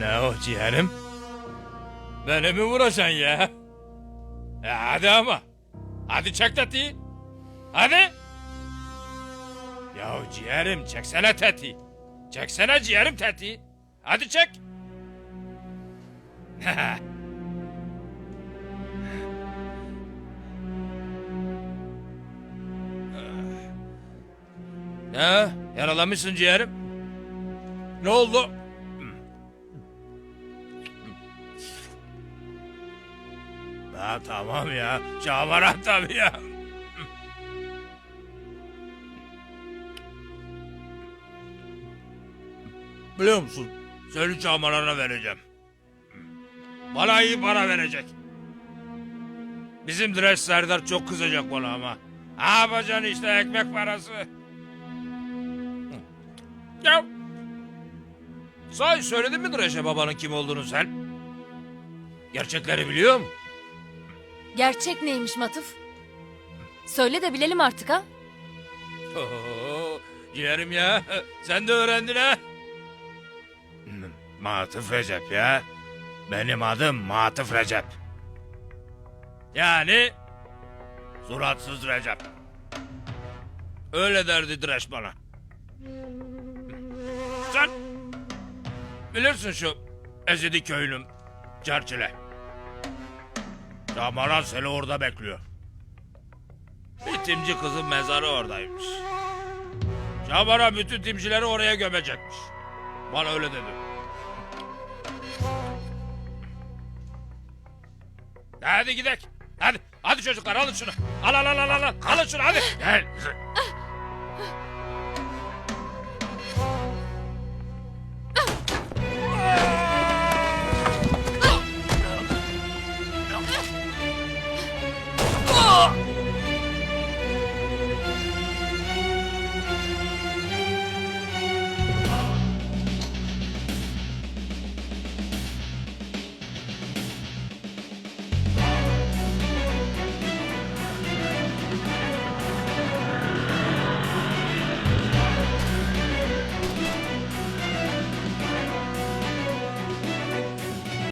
Ne o ciğerim? Beni mi vuracaksın ya? E hadi ama. Hadi çek tetiği. Hadi. Ya ciğerim çeksene tetiği. Çeksene ciğerim tetiği. Hadi çek. ne? Yaralamışsın ciğerim. Ne oldu? Ha, tamam ya. Çağıran tabii ya. Biliyor musun? Seni çağmarana vereceğim. Bana iyi para verecek. Bizim Dres Serdar çok kızacak bana ama. Ne yapacaksın işte ekmek parası. Ya. Sahi söyledin mi Dres'e babanın kim olduğunu sen? Gerçekleri biliyor mu? Gerçek neymiş Matıf? Söyle de bilelim artık ha. Oo, ciğerim ya. Sen de öğrendin ha. Matıf Recep ya. Benim adım Matıf Recep. Yani suratsız Recep. Öyle derdi Direş bana. Sen bilirsin şu Ezidi köyünün Çerçile. Şamaran seni orada bekliyor. Bir kızın mezarı oradaymış. Şaban'a bütün timcileri oraya gömecekmiş. Bana öyle dedi. Hadi gidelim. Hadi. Hadi çocuklar alın şunu. Al al al al al. Alın şunu hadi. Gel.